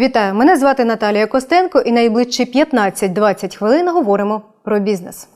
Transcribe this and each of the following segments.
Вітаю! Мене звати Наталія Костенко, і найближчі 15-20 хвилин говоримо про бізнес.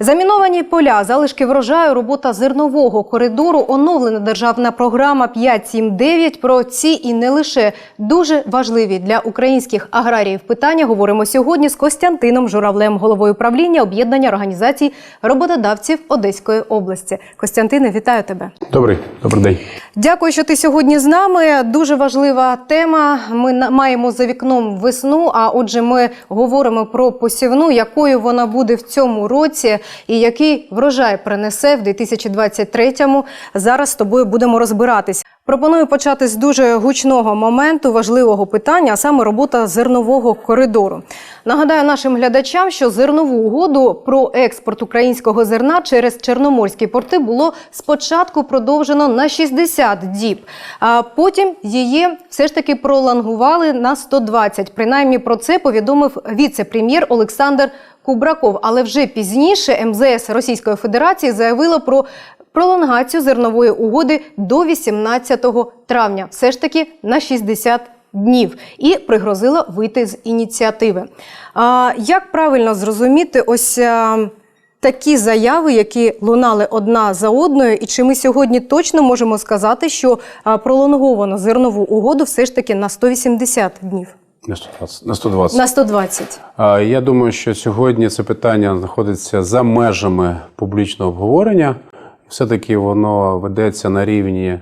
Заміновані поля, залишки врожаю, робота зернового коридору, оновлена державна програма 5.7.9. Про ці і не лише дуже важливі для українських аграріїв питання говоримо сьогодні з Костянтином Журавлем, головою правління об'єднання організацій роботодавців Одеської області. Костянтине, вітаю тебе. Добрий, добрий день. Дякую, що ти сьогодні з нами. Дуже важлива тема. Ми маємо за вікном весну. А отже, ми говоримо про посівну, якою вона буде в цьому році, і який врожай принесе в 2023-му. Зараз з тобою будемо розбиратись. Пропоную почати з дуже гучного моменту, важливого питання, а саме робота зернового коридору. Нагадаю нашим глядачам, що зернову угоду про експорт українського зерна через чорноморські порти було спочатку продовжено на 60 діб, а потім її все ж таки пролонгували на 120. Принаймні про це повідомив віце-прем'єр Олександр Кубраков. Але вже пізніше МЗС Російської Федерації заявило про пролонгацію зернової угоди до 18 травня, все ж таки на 60 днів, і пригрозила вийти з ініціативи. А, як правильно зрозуміти ось а, такі заяви, які лунали одна за одною, і чи ми сьогодні точно можемо сказати, що а, пролонговано зернову угоду все ж таки на 180 днів, На 120. На 120. на 120? А, Я думаю, що сьогодні це питання знаходиться за межами публічного обговорення. Все-таки воно ведеться на рівні.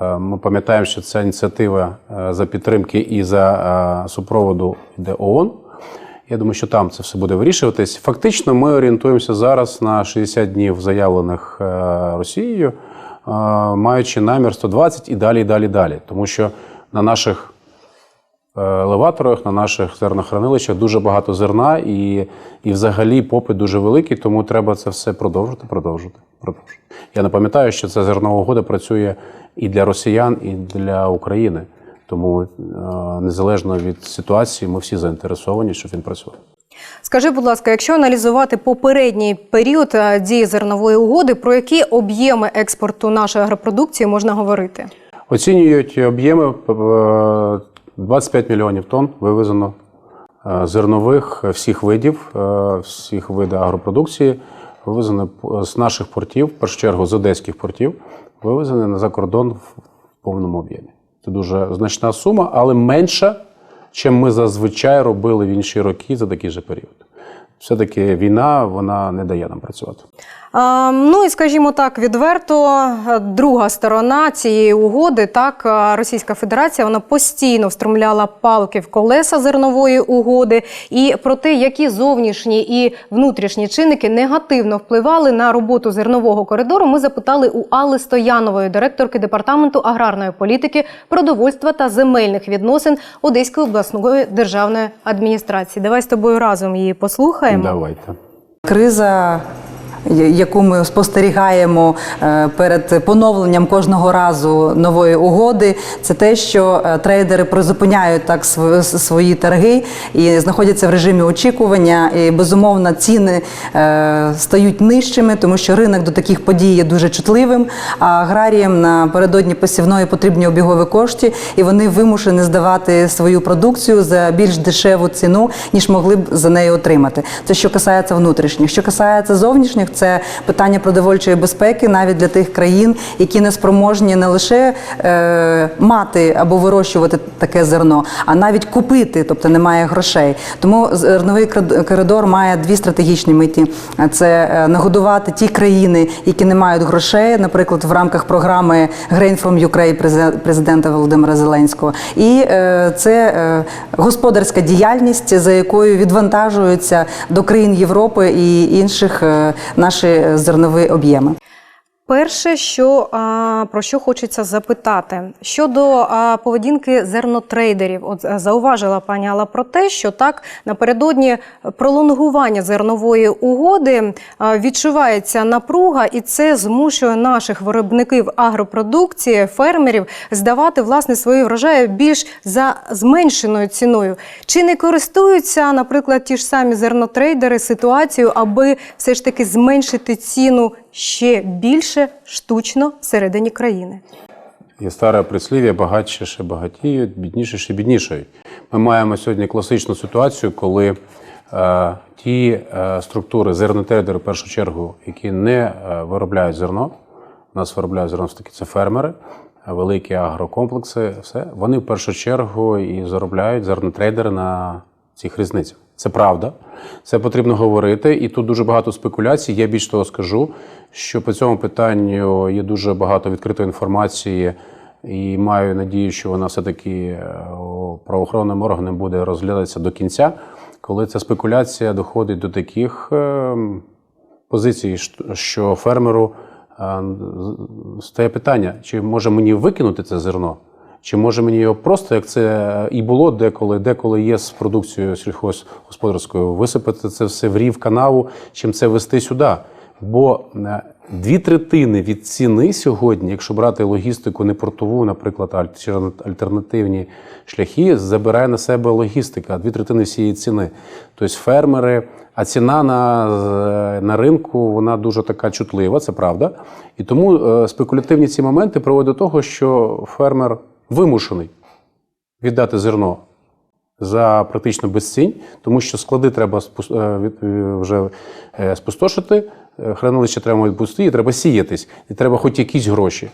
е, Ми пам'ятаємо, що ця ініціатива е, за підтримки і за е, супроводу йде ООН. Я думаю, що там це все буде вирішуватись. Фактично, ми орієнтуємося зараз на 60 днів заявлених Росією, маючи намір 120 і далі, і далі, і далі. Тому що на наших елеваторах, на наших зернохранилищах дуже багато зерна, і, і взагалі попит дуже великий, тому треба це все продовжити, продовжити, продовжити. Я не пам'ятаю, що ця зернова угода працює і для росіян, і для України. Тому е, незалежно від ситуації, ми всі заінтересовані, щоб він працював. Скажи, будь ласка, якщо аналізувати попередній період е, дії зернової угоди, про які об'єми експорту нашої агропродукції можна говорити? Оцінюють об'єми е, 25 мільйонів тонн вивезено е, зернових всіх видів, е, всіх видів агропродукції, вивезено з наших портів, в першу чергу з одеських портів, вивезено на закордон в повному об'ємі. Це дуже значна сума, але менша, чим ми зазвичай робили в інші роки за такий же період. Все-таки війна вона не дає нам працювати. А, ну і скажімо так, відверто, е, друга сторона цієї угоди, так, е, Російська Федерація, вона постійно встромляла палки в колеса зернової угоди. І про те, які зовнішні і внутрішні чинники негативно впливали на роботу зернового коридору, ми запитали у Алли Стоянової, директорки департаменту аграрної політики, продовольства та земельних відносин Одеської обласної державної адміністрації. Давай з тобою разом її послухаємо. Давайте. Криза, яку ми спостерігаємо е, перед поновленням кожного разу нової угоди, це те, що е, трейдери призупиняють так св- свої торги і знаходяться в режимі очікування. І безумовно ціни е, стають нижчими, тому що ринок до таких подій є дуже чутливим. А аграріям напередодні посівної потрібні обігові кошти, і вони вимушені здавати свою продукцію за більш дешеву ціну, ніж могли б за неї отримати. Це що касається внутрішніх. Що касається зовнішніх, це питання продовольчої безпеки навіть для тих країн, які не спроможні не лише е, мати або вирощувати таке зерно, а навіть купити, тобто немає грошей. Тому зерновий кред- коридор має дві стратегічні меті: це е, нагодувати ті країни, які не мають грошей, наприклад, в рамках програми Grain from Ukraine президента Володимира Зеленського, і е, це е, господарська діяльність, за якою відвантажуються до країн Європи і інших е, наші зернові об'єми. Перше, що про що хочеться запитати щодо поведінки зернотрейдерів, от е, зауважила пані Алла про те, що так напередодні пролонгування зернової угоди а, відчувається напруга, і це змушує наших виробників агропродукції, фермерів здавати власне свої врожаї більш за зменшеною ціною. Чи не користуються, наприклад, ті ж самі зернотрейдери ситуацією, аби все ж таки зменшити ціну ще більше штучно всередині країни? Є старе прислів'я багатші ще багатіють, бідніші ще біднішають. Ми маємо сьогодні класичну ситуацію, коли е, ті е, структури зернотрейдери, в першу чергу, які не е, виробляють зерно, у нас виробляють зерно все таки це фермери, великі агрокомплекси, все, вони в першу чергу і заробляють зернотрейдери на цих різницях. Це правда, це потрібно говорити, і тут дуже багато спекуляцій. Я більш того скажу, що по цьому питанню є дуже багато відкритої інформації, і маю надію, що вона все-таки е, правоохоронним органам буде розглядатися до кінця, коли ця спекуляція доходить до таких е, позицій, що- що фермеру е, стає питання, чи може мені викинути це зерно, чи може мені його просто, як це і було деколи, деколи є з продукцією сільхозгосподарською, висипати це все в рів канаву, чим це вести сюди. Бо е, дві третини від ціни сьогодні, якщо брати логістику не портову, наприклад, чи альтернативні шляхи, забирає на себе логістика, дві третини всієї ціни. Тобто фермери, а ціна на, е, на ринку вона дуже така чутлива, це правда. І тому е, спекулятивні ці моменти приводять до того, що фермер вимушений віддати зерно за практично безцінь, тому що склади треба е, е, вже е, спустошити, хранилище треба відпустити, і треба сіятись, і треба хоч якісь гроші.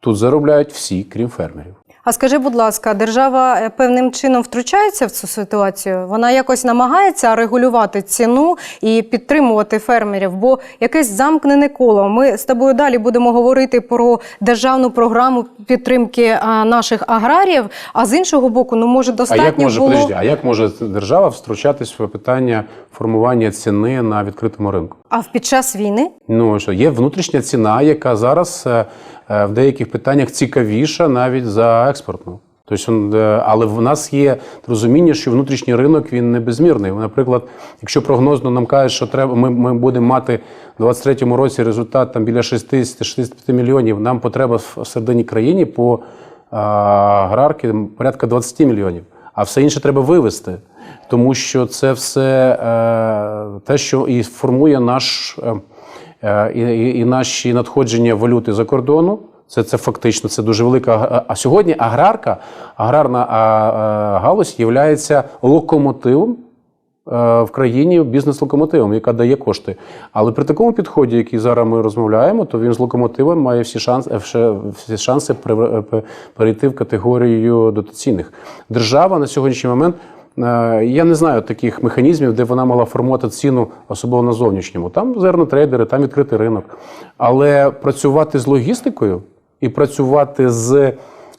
Тут заробляють всі, крім фермерів. А скажи, будь ласка, держава е, певним чином втручається в цю ситуацію? Вона якось намагається регулювати ціну і підтримувати фермерів, бо якесь замкнене коло. Ми з тобою далі будемо говорити про державну програму підтримки наших аграріїв. А з іншого боку, ну може А достатньо як може було подожди, а як може держава втручатись в питання формування ціни на відкритому ринку? А в під час війни? Ну що є внутрішня ціна, яка зараз е, е, в деяких питаннях цікавіша навіть за експортну. Тобто, е, але в нас є розуміння, що внутрішній ринок він не безмірний. Наприклад, якщо прогнозно нам кажуть, що треба, ми, ми будемо мати в 23-му році результат там біля 60-65 мільйонів. Нам потреба в середині країні по а, аграрки порядка 20 мільйонів. А все інше треба вивести, тому що це все е, те, що і формує наш е, е, і, і, наші надходження валюти за кордону. Це, це фактично це дуже велика. А, сьогодні аграрка, аграрна галузь є локомотивом в країні бізнес-локомотивом, яка дає кошти. Але при такому підході, який зараз ми розмовляємо, то він з локомотивом має всі шанси, всі шанси перейти в категорію дотаційних. Держава на сьогоднішній момент. Е, Я не знаю таких механізмів, де вона мала формувати ціну, особливо на зовнішньому. Там зернотрейдери, там відкритий ринок. Але працювати з логістикою і працювати з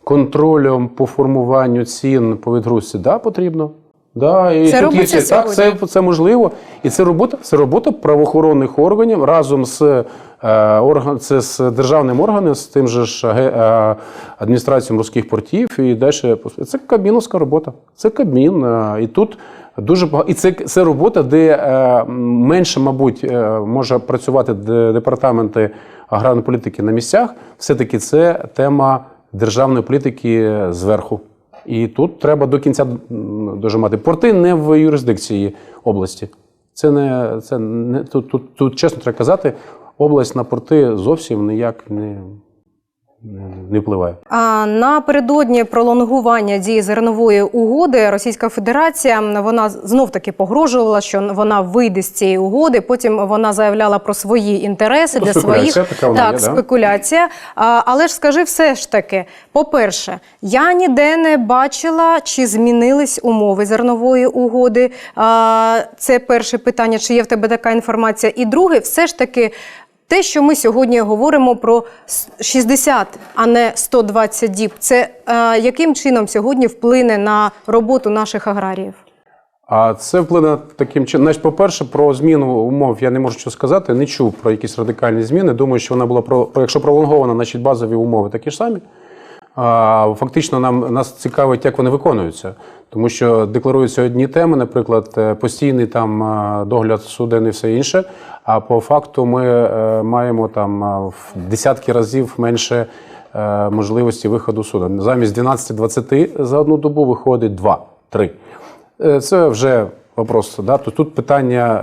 контролем по формуванню цін по відгрузці, да, потрібно. Да, і Це тут робиться є, так, сьогодні? це, це можливо. І це робота, це робота правоохоронних органів разом з, е, орган, це з державним органом, з тим же ж аге- е, адміністрацією морських портів і далі. Це кабміновська робота. Це Кабмін. Е, і тут дуже багато. І це, це робота, де е, менше, мабуть, е, може працювати департаменти аграрної політики на місцях. Все-таки це тема державної політики зверху. І тут треба до кінця дожимати. Порти не в юрисдикції області. Це не це не тут, тут, тут чесно треба казати, область на порти зовсім ніяк не, не, впливає. А напередодні пролонгування дії зернової угоди Російська Федерація вона знов таки погрожувала, що вона вийде з цієї угоди. Потім вона заявляла про свої інтереси Ну, для своїх така вона так, є, да? спекуляція. А, але ж скажи все ж таки: по-перше, я ніде не бачила, чи змінились умови зернової угоди. А, це перше питання, чи є в тебе така інформація. І друге, все ж таки. Те, що ми сьогодні говоримо про с- 60, а не 120 діб, це е, яким чином сьогодні вплине на роботу наших аграріїв? А це вплине таким чином. Значить, по-перше, про зміну умов я не можу що сказати. Не чув про якісь радикальні зміни. Думаю, що вона була про якщо пролонгована, значить базові умови такі ж самі. Фактично, нам нас цікавить, як вони виконуються, тому що декларуються одні теми, наприклад, е, постійний там е, догляд суден і все інше. А по факту ми е, маємо там в десятки разів менше можливості виходу суден. Замість 12-20 за одну добу виходить 2-3. Е, Це вже вопрос. Да? Тут питання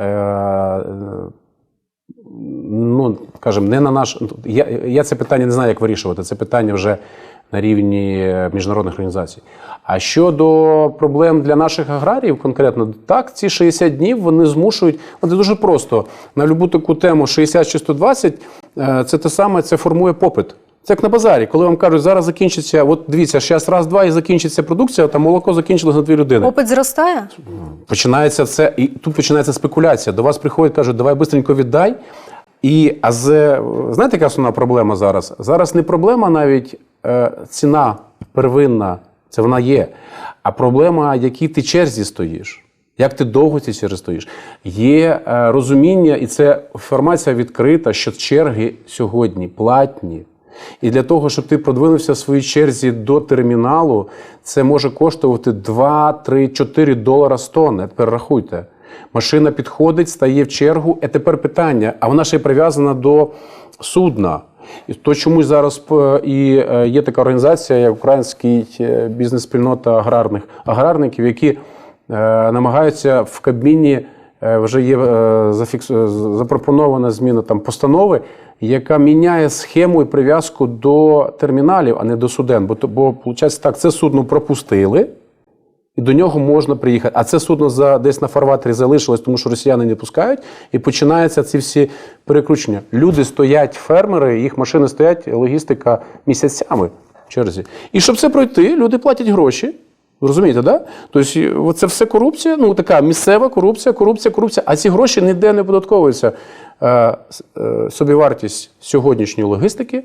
ну, скажімо, не на наш. Я, я це питання не знаю, як вирішувати. Це питання вже на рівні е, міжнародних організацій. А щодо проблем для наших аграріїв, конкретно, так, ці 60 днів вони змушують. От Це дуже просто. На любу таку тему 60 чи 120 е, це те саме, це формує попит. Це як на базарі, коли вам кажуть, зараз закінчиться, от дивіться, зараз раз-два і закінчиться продукція, там молоко закінчилось на дві людини. Попит зростає? Починається це, і тут починається спекуляція. До вас приходять, кажуть, давай бистренько віддай. І а з знаєте, яка основна проблема зараз? Зараз не проблема навіть е, ціна первинна, це вона є. А проблема, якій ти черзі стоїш. Як ти довго ці черзі стоїш? Є е, розуміння, і це інформація відкрита, що черги сьогодні платні. І для того, щоб ти продвинувся в своїй черзі до терміналу, це може коштувати 2, 3, 4 долара з тонни. Тепер рахуйте. Машина підходить, стає в чергу. І тепер питання: а вона ще й прив'язана до судна. І то чомусь зараз е, і е, є така організація, як Український е, бізнес-спільнота аграрних аграрників, які е, намагаються в Кабміні е, вже є е, зафікс... е, запропонована зміна там постанови, яка міняє схему і прив'язку до терміналів, а не до суден. Бо бо виходить так, це судно пропустили. І до нього можна приїхати. А це судно за десь на фарватері залишилось, тому що росіяни не пускають, і починаються ці всі перекручення. Люди стоять, фермери, їх машини стоять, логістика місяцями в черзі. І щоб це пройти, люди платять гроші. Розумієте, да? Тобто, це все корупція, ну така місцева корупція, корупція, корупція. А ці гроші ніде не податковуються. Е, е, собівартість сьогоднішньої логістики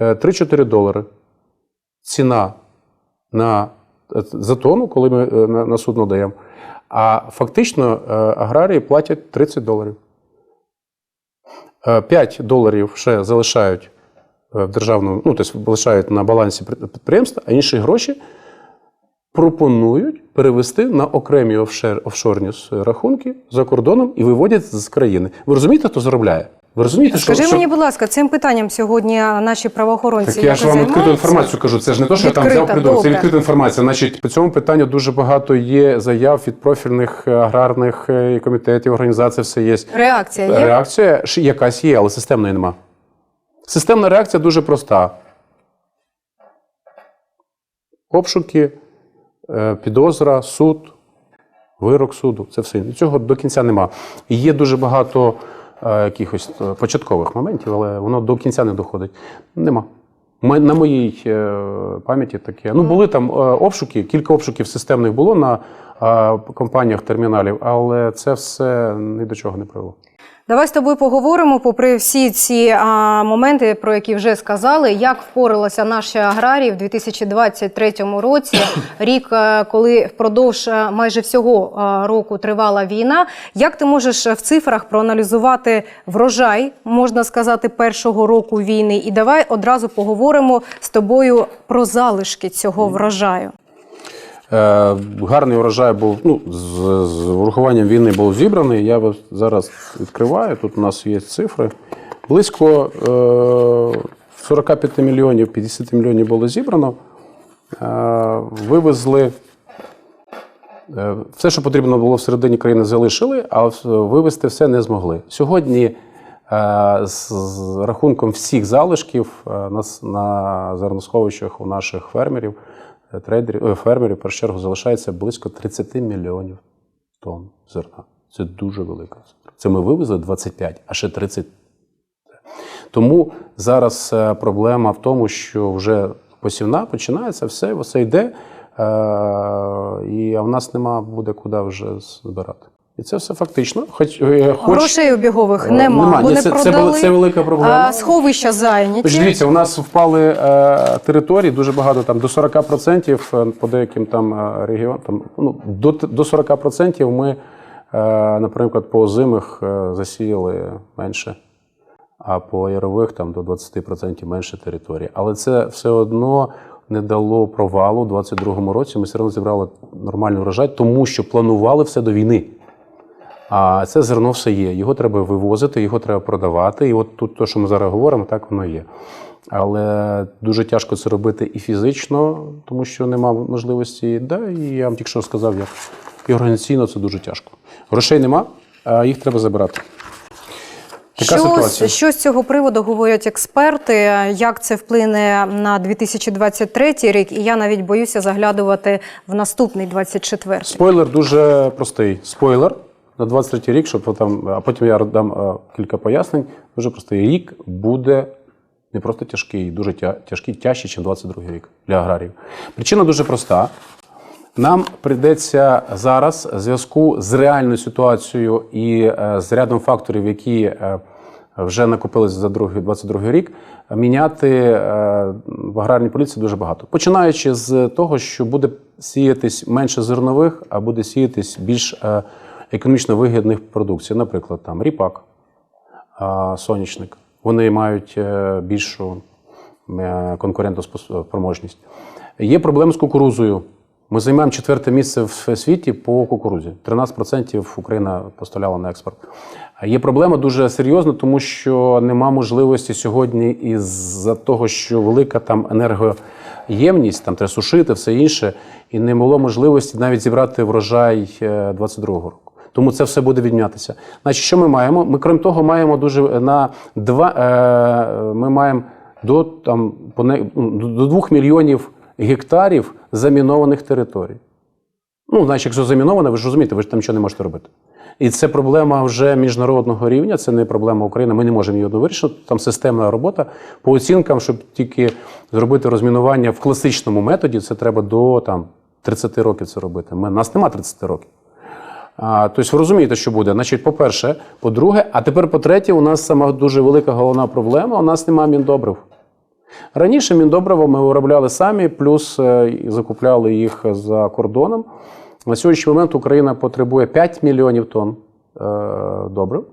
е, 3-4 долари. Ціна на е, за тонну, коли ми е, на, судно даємо. А фактично е, аграрії платять 30 доларів. Е, 5 доларів ще залишають е, в державному, ну, тобто лишають на балансі підприємства, а інші гроші пропонують перевести на окремі офшорні рахунки за кордоном і виводять з країни. Ви розумієте, хто заробляє? Ви розумієте, що, Скажи що... мені, будь ласка, цим питанням сьогодні наші правоохоронці Так я ж вам відкриту інформацію кажу. Це ж не то, що я там взяв придумав. Це відкрита інформація. Значить, по цьому питанню дуже багато є заяв від профільних е, аграрних е, комітетів, організацій, все є. Реакція є? Реакція якась є, але системної нема. Системна реакція дуже проста. Обшуки, е, підозра, суд, вирок суду. Це все. І цього до кінця нема. І є дуже багато якихось е, початкових моментів, але воно до кінця не доходить. Нема. На моїй е, пам'яті таке. Ну, були там е, обшуки, кілька обшуків системних було на е, компаніях терміналів, але це все ні до чого не привело. Давай з тобою поговоримо, попри всі ці а, моменти, про які вже сказали, як впоралися наші аграрії в 2023 році, рік, е, коли впродовж е, майже всього е, року тривала війна. Як ти можеш в цифрах проаналізувати врожай, можна сказати, першого року війни? І давай одразу поговоримо з тобою про залишки цього врожаю. Е, гарний урожай був ну, з, з урахуванням війни був зібраний. Я зараз відкриваю. Тут у нас є цифри. Близько е, 45 мільйонів, 50 мільйонів було зібрано. Е, вивезли. е, Все, що потрібно було всередині країни, залишили, а вивезти все не змогли. Сьогодні е, з, рахунком всіх залишків е, на, зерносховищах у наших фермерів, е, трейдерів, е, фермерів, першу чергу, залишається близько 30 мільйонів тонн зерна. Це дуже велика. Це ми вивезли 25, а ще 30 тому зараз е, проблема в тому, що вже посівна починається, все, все йде, е, і в нас нема буде куди вже збирати. І це все фактично. Хоч, е, хоч Грошей обігових Е, нема, нема. не це- це продали. це велика проблема. А, сховища зайняті. Тож дивіться, у нас впали е, території дуже багато, там до 40% е, по деяким там регіонам. Там, ну, до, до 40% ми, е, наприклад, по озимих засіяли менше, а по ярових там до 20% менше території. Але це все одно не дало провалу у 2022 році. Ми все одно зібрали нормальний врожай, тому що планували все до війни. А це зерно все є. Його треба вивозити, його треба продавати. І от тут, те, що ми зараз говоримо, так воно є. Але дуже тяжко це робити і фізично, тому що нема можливості. Да, і я вам тільки що сказав, як і організаційно це дуже тяжко. Грошей нема, а їх треба забирати. Така що, ситуація. що з цього приводу говорять експерти? Як це вплине на 2023 рік? І я навіть боюся заглядувати в наступний 24 Спойлер дуже простий. Спойлер на 23 рік, щоб там, а потім я дам е, кілька пояснень. Дуже простий рік буде не просто тяжкий, дуже тя- тяжкий, тяжчий, ніж 22 рік для аграріїв. Причина дуже проста. Нам прийдеться зараз в зв'язку з реальною ситуацією і е, з рядом факторів, які е, вже накопилися за другий 22 рік, міняти в аграрній поліції дуже багато. Починаючи з того, що буде сіятись менше зернових, а буде сіятись більш економічно вигідних продукцій, наприклад, там ріпак, сонячник. Вони мають е, більшу е, конкурентоспроможність. Є проблеми з кукурузою. Ми займаємо четверте місце в світі по кукурузі. 13% Україна поставляла на експорт. Є проблема дуже серйозна, тому що нема можливості сьогодні із-за того, що велика там енергоємність, там треба сушити, все інше, і не було можливості навіть зібрати врожай е, 22-го року. Тому це все буде відмінятися. Значить, що ми маємо? Ми, крім того, маємо дуже на два. Е, ми маємо до там ну, до 2 мільйонів гектарів замінованих територій. Ну, значить, якщо заміноване, ви ж розумієте, ви ж там нічого не можете робити. І це проблема вже міжнародного рівня, це не проблема України. Ми не можемо її одну вирішити. Там системна робота. По оцінкам, щоб тільки зробити розмінування в класичному методі, це треба до там, 30 років це робити. Ми, нас нема 30 років. Тобто ви розумієте, що буде. Значить, по-перше, по-друге, а тепер по-третє, у нас сама дуже велика головна проблема: у нас немає міндобрив. Раніше міндобрива ми виробляли самі, плюс е, закупляли їх за кордоном. На сьогоднішній момент Україна потребує 5 мільйонів тонн е, добрив,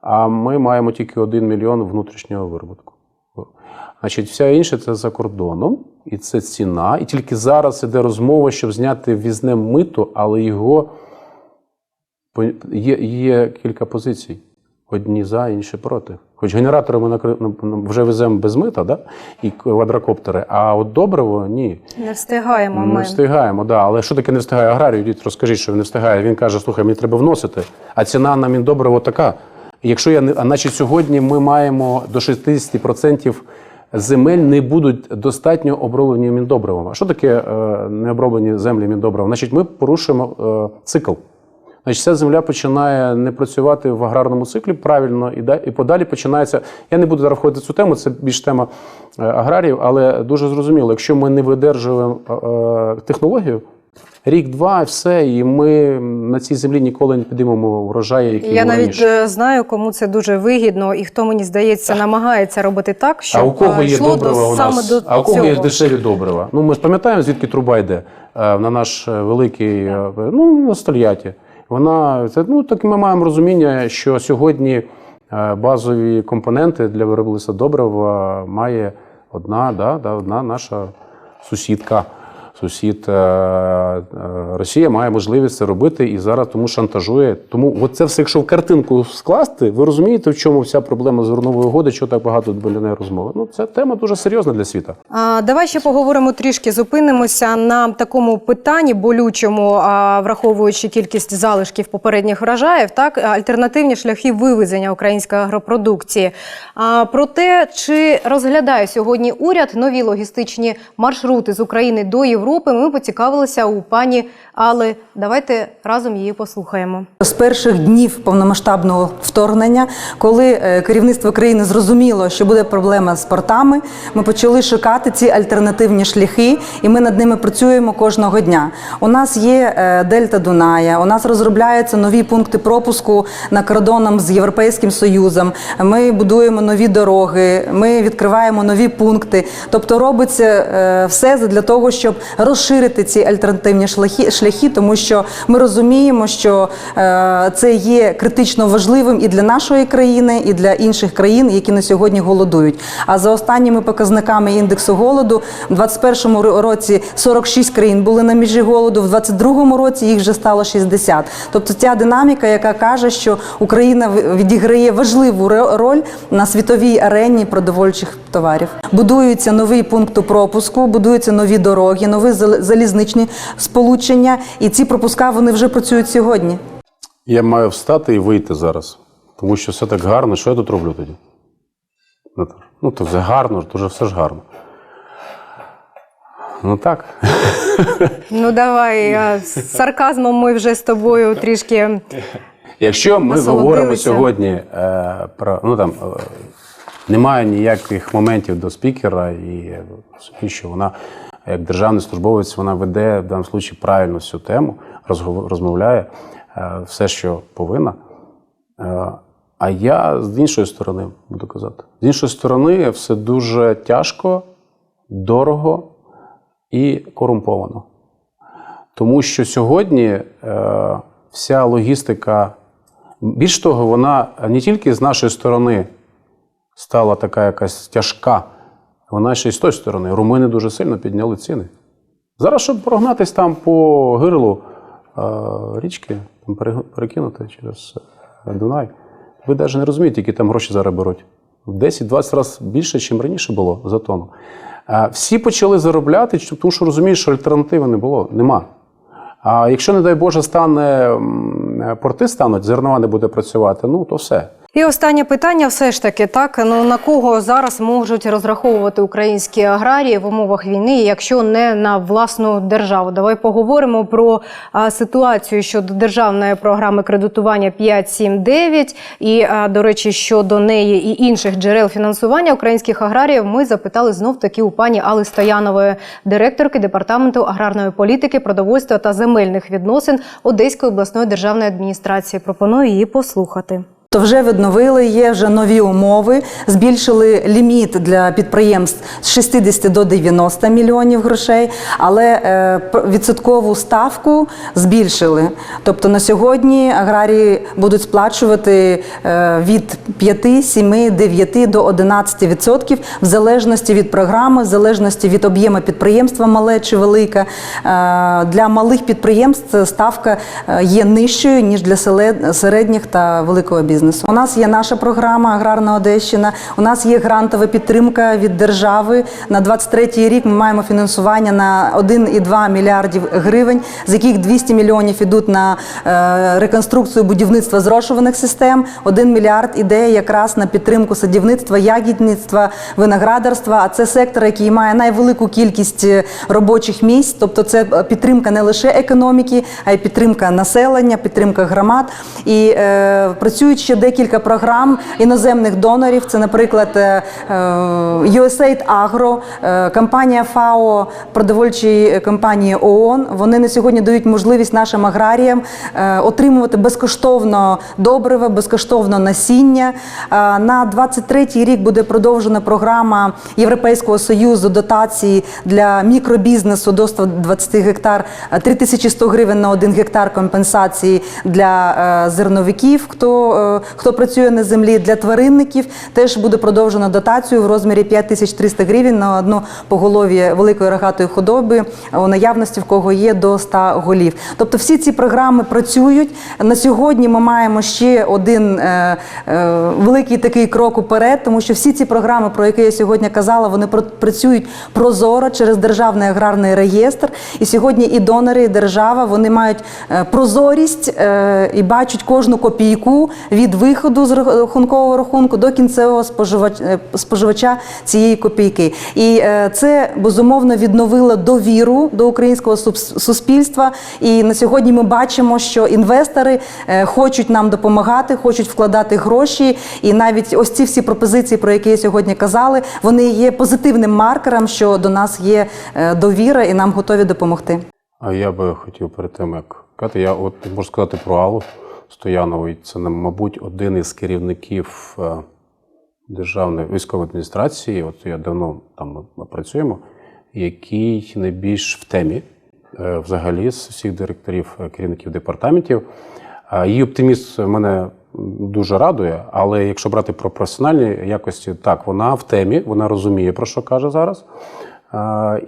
а ми маємо тільки 1 мільйон внутрішнього виробітку. Значить, все інше це за кордоном, і це ціна. І тільки зараз іде розмова, щоб зняти ввізне мито, але його є, є кілька позицій. Одні за, інші проти. Хоч генератори ми накри- ну, вже веземо без мита, да? і квадрокоптери, а от добриво ні. Не встигаємо Не ми. встигаємо, да. Але що таке не встигає аграрію? Дід, розкажіть, що він не встигає. Він каже, слухай, мені треба вносити, а ціна на міндобриво така. Якщо я не, а значить сьогодні ми маємо до 60% земель не будуть достатньо оброблені міндобривом. А що таке е, необроблені землі міндобривом? Значить, ми порушуємо е, цикл. Значить, ця земля починає не працювати в аграрному циклі правильно, і, і подалі починається. Я не буду зараз входити в цю тему, це більш тема е, аграріїв, але дуже зрозуміло, якщо ми не видержуємо е, е, технологію, рік-два, все, і ми на цій землі ніколи не підіймемо врожаї, які Я навіть знаю, кому це дуже вигідно, і хто мені здається намагається робити так, щоб А у кого є йшло до- у нас? до А у кого цього. є дешеві добрива? Ну ми ж пам'ятаємо, звідки труба йде на наш великий ну, на Стольяті. Вона це ну так ми маємо розуміння, що сьогодні е, базові компоненти для виробництва добрива має одна, да, да, одна наша сусідка. Сусід е, е, Росія має можливість це робити і зараз тому шантажує. Тому от це все, якщо в картинку скласти, ви розумієте, в чому вся проблема зернової угоди, що так багато біля неї розмови. Ну це тема дуже серйозна для світу. А, давай ще поговоримо трішки, зупинимося на такому питанні болючому, а, враховуючи кількість залишків попередніх врожаїв, так альтернативні шляхи вивезення української агропродукції. А, про те, чи розглядає сьогодні уряд нові логістичні маршрути з України до Європи, ми поцікавилися у пані Алли. Давайте разом її послухаємо. З перших днів повномасштабного вторгнення, коли е, керівництво країни зрозуміло, що буде проблема з портами, ми почали шукати ці альтернативні шляхи, і ми над ними працюємо кожного дня. У нас є е, Дельта Дуная, у нас розробляються нові пункти пропуску на кордоном з Європейським Союзом. Ми будуємо нові дороги, ми відкриваємо нові пункти. Тобто робиться е, все для того, щоб розширити ці альтернативні шляхи, шляхи, тому що ми розуміємо, що е, це є критично важливим і для нашої країни, і для інших країн, які на сьогодні голодують. А за останніми показниками індексу голоду, в 2021 році 46 країн були на межі голоду, в 2022 році їх вже стало 60. Тобто ця динаміка, яка каже, що Україна відіграє важливу роль на світовій арені продовольчих товарів. Будуються нові пункти пропуску, будуються нові дороги, нові зал- залізничні сполучення, і ці пропуска вони вже працюють сьогодні. Я маю встати і вийти зараз. Тому що все так гарно, що я тут роблю тоді? Ну, то все гарно, дуже все ж гарно. Ну так. Ну давай з сарказмом ми вже з тобою трішки. Якщо ми говоримо сьогодні е, про ну там е, немає ніяких моментів до спікера, і е, що вона, як державний службовець, вона веде в даному випадку правильно всю тему, розмовляє е, все, що повинна. Е, а я з іншої сторони буду казати. З іншої сторони, все дуже тяжко, дорого і корумповано. Тому що сьогодні е, вся логістика, більш того, вона не тільки з нашої сторони стала така якась тяжка, вона ще й з тої сторони. Румуни дуже сильно підняли ціни. Зараз, щоб прогнатись там по гирлу е, річки, там перекинути через е, Дунай, ви навіть не розумієте, які там гроші зараз беруть. В 10-20 разів більше, ніж раніше було за тонну. Е, Всі почали заробляти, тому що розуміють, що альтернативи не було, нема. А якщо, не дай Боже, стане порти стануть, зернова не буде працювати, ну то все. І останнє питання, все ж таки, так ну на кого зараз можуть розраховувати українські аграрії в умовах війни, якщо не на власну державу? Давай поговоримо про а, ситуацію щодо державної програми кредитування 5.7.9 і, а, до речі, щодо неї і інших джерел фінансування українських аграріїв. Ми запитали знов таки у пані Али Стоянової, директорки департаменту аграрної політики, продовольства та земельних відносин Одеської обласної державної адміністрації. Пропоную її послухати. То вже відновили, є вже нові умови, збільшили ліміт для підприємств з 60 до 90 мільйонів грошей, але е, відсоткову ставку збільшили. Тобто на сьогодні аграрії будуть сплачувати е, від 5, 7, 9 до 11 відсотків в залежності від програми, в залежності від об'єму підприємства, мале чи велике. Е, Для малих підприємств ставка є нижчою ніж для середніх та великого бізнесу. У нас є наша програма Аграрна Одещина. У нас є грантова підтримка від держави. На 23-й рік ми маємо фінансування на 1,2 мільярдів гривень, з яких 200 мільйонів ідуть на е, реконструкцію будівництва зрошуваних систем. 1 мільярд іде якраз на підтримку садівництва, ягідництва, виноградарства. А це сектор, який має найвелику кількість е, робочих місць. Тобто, це е, підтримка не лише економіки, а й підтримка населення, підтримка громад. І е, працюють ще декілька програм іноземних донорів. Це, наприклад, е, е, USAID Agro, е, компанія ФАО, продовольчі компанії ООН. Вони на сьогодні дають можливість нашим аграріям отримувати безкоштовно добрива, безкоштовно насіння. На 23-й рік буде продовжена програма Європейського союзу дотації для мікробізнесу до 120 гектар, е, 3100 гривень на один гектар компенсації для зерновиків, хто, хто працює на землі, для тваринників теж буде продовжена дотацію в розмірі 5300 гривень на одну поголов'я великої рогатої худоби у наявності в кого є до 100 голів. Тобто всі ці програми працюють. На сьогодні ми маємо ще один е, е, великий такий крок уперед, тому що всі ці програми, про які я сьогодні казала, вони пр- працюють прозоро через державний аграрний реєстр. І сьогодні і донори, і держава вони мають е, прозорість е, і бачать кожну копійку від виходу з рахункового рахунку до кінцевого споживач- е, споживача цієї копійки. І е, це безумовно відновило довіру до українського суспільства. І на сьогодні ми бачимо, що інвестори е, хочуть нам допомагати, хочуть вкладати гроші. І навіть ось ці всі пропозиції, про які я сьогодні казали, вони є позитивним маркером, що до нас є довіра і нам готові допомогти. А я би хотів перед тим, як казати, я от можу сказати про Аллу Стоянову. І Це, мабуть, один із керівників е, державної військової адміністрації. От я давно там працюємо, який найбільш в темі е, взагалі з всіх директорів, е, керівників департаментів. Її оптимізм мене дуже радує, але якщо брати про професіональні якості, так, вона в темі, вона розуміє, про що каже зараз.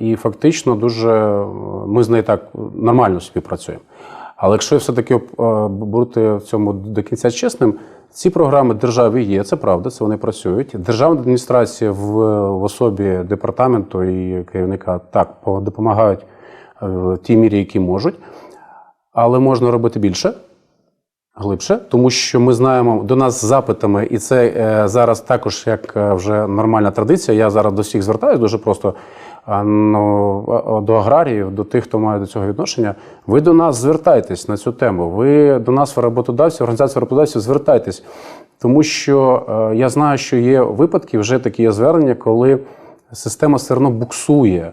І фактично дуже е, ми з нею так нормально співпрацюємо. Але якщо все-таки е, бути в цьому до кінця чесним, ці програми державі є, це правда, це вони працюють. Державна адміністрація в, особі департаменту і керівника так допомагають е, в тій мірі, які можуть, але можна робити більше. глибше, тому що ми знаємо до нас запитами, і це е, зараз також як е, вже нормальна традиція. Я зараз до всіх звертаюся дуже просто. Ну, до аграріїв, до тих, хто має до цього відношення, ви до нас звертайтесь на цю тему. Ви до нас, роботодавців, організації роботодавців, звертайтесь. Тому що е, я знаю, що є випадки, вже такі є звернення, коли система все одно буксує.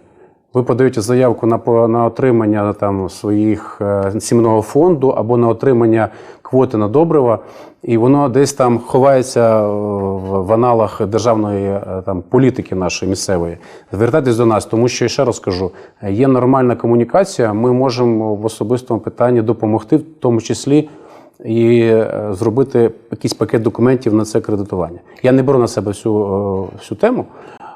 Ви подаєте заявку на, на отримання там своїх е, сімейного фонду або на отримання квоти на добрива, і воно десь там ховається е, в, аналах державної е, там політики нашої місцевої. Звертайтесь до нас, тому що ще раз кажу, є нормальна комунікація. Ми можемо в особистому питанні допомогти, в тому числі і зробити якийсь пакет документів на це кредитування. Я не беру на себе всю, всю тему,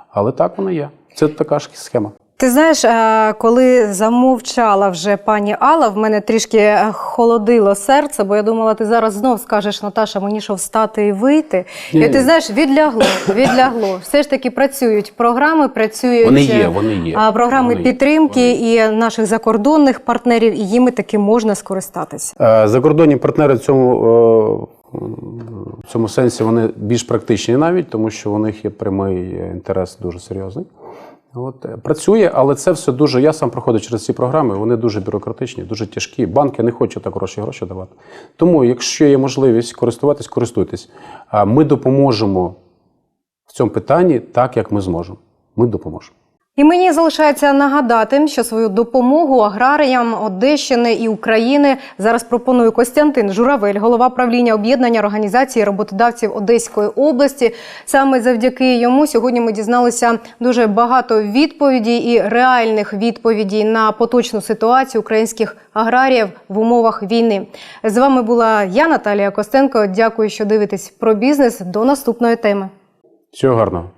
але так воно є. Це така ж схема. Ти знаєш, е, коли замовчала вже пані Алла, в мене трішки е, холодило серце, бо я думала, ти зараз знов скажеш, Наташа, мені що встати і вийти. І Ні. ти знаєш, відлягло, відлягло. Все ж таки працюють програми, працюють Вони є, е, вони є. програми Вони є. підтримки і наших закордонних партнерів, і їми таки можна скористатися. Закордонні партнери в цьому, в цьому сенсі вони більш практичні навіть, тому що у них є прямий інтерес дуже серйозний. От, е, працює, але це все дуже. Я сам проходив через ці програми, вони дуже бюрократичні, дуже тяжкі. Банки не хочуть так гроші гроші давати. Тому, якщо є можливість користуватись, користуйтесь. Ми допоможемо в цьому питанні так, як ми зможемо. Ми допоможемо. І мені залишається нагадати, що свою допомогу аграріям Одещини і України зараз пропонує Костянтин Журавель, голова правління об'єднання організації роботодавців Одеської області. Саме завдяки йому сьогодні ми дізналися дуже багато відповідей і реальних відповідей на поточну ситуацію українських аграріїв в умовах війни. З вами була я, Наталія Костенко. Дякую, що дивитесь про бізнес. До наступної теми. Всього гарного.